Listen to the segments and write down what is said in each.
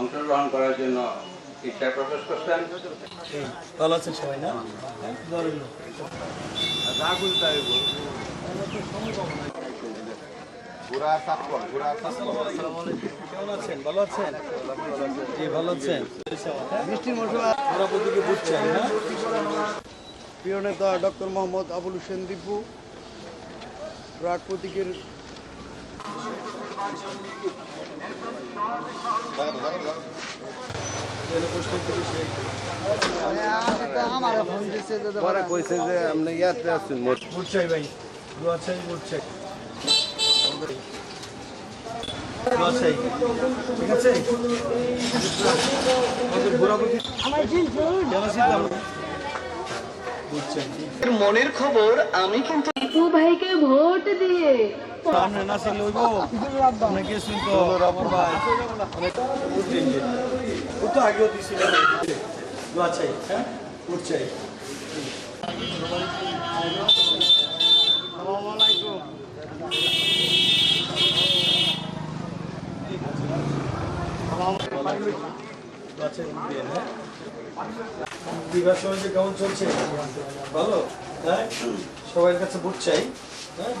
অংশগ্রহণ করার জন্য ইচ্ছা প্রকাশ করছেন ভালো আছেন সবাই না বলেন না। আসসালামু আলাইকুম। কেমন আছেন ভালো আছেন জি ভালো আছেন মিষ্টি মশলা ওরা প্রতিকে বুঝছেন প্রিয় নেতা ডক্টর মোহাম্মদ আবুল হোসেন দীপু প্রাক প্রতীকের পরে কইছে যে আপনি ইয়াতে আছেন মোট। চাই ভাই দোয়া চাই চাই ঠিক আছে মনের খবর আমি কিন্তু ভাইকে ভোট দিয়ে আপনি না ছিল লইব আপনি গেছেন তো আমার ভাই। ও তো আগেও দিছিল। দোয়া চাই হ্যাঁ? ভোট চাই। দোয়া চাই ভোট দিয়েন? বিবাহ সমাজে কেমন চলছে? ভালো? হ্যাঁ? সবার কাছে ভোট চাই। হ্যাঁ?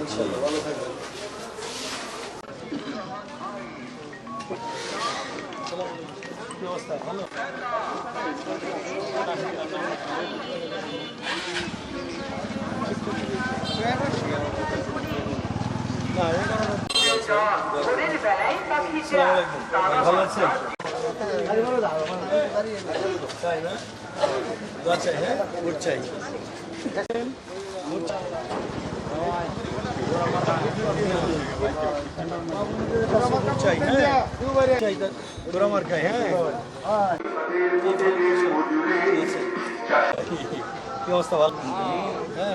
ইনশাল্লাহ ভালো থাকবেন। ভালো আছেন? চাই না দোয়া চাই হ্যাঁ ভোট চাই ভোট চাই। ভোট চাই হ্যাঁ চাই তা- গোড়া মার খাই হ্যাঁ কি অবস্থা ভালো হ্যাঁ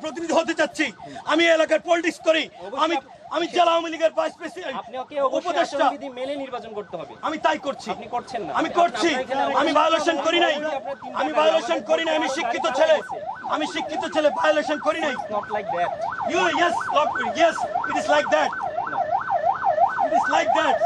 জনপ্রতিনিধি হতে চাচ্ছি। আমি এলাকার পলিটিক্স করি। আমি আমি জেলা আওয়ামী লীগের ভাইস প্রেসিডেন্ট উপদেষ্টা। মেনে নির্বাচন করতে হবে? আমি তাই করছি। আপনি করছেন না। আমি করছি। আমি ভায়োলেশন করি নাই। আমি ভায়োলেশন করি নাই। আমি শিক্ষিত ছেলে। আমি শিক্ষিত ছেলে ভায়োলেশন করি নাই। Not like that you yes look yes it is like that it is like that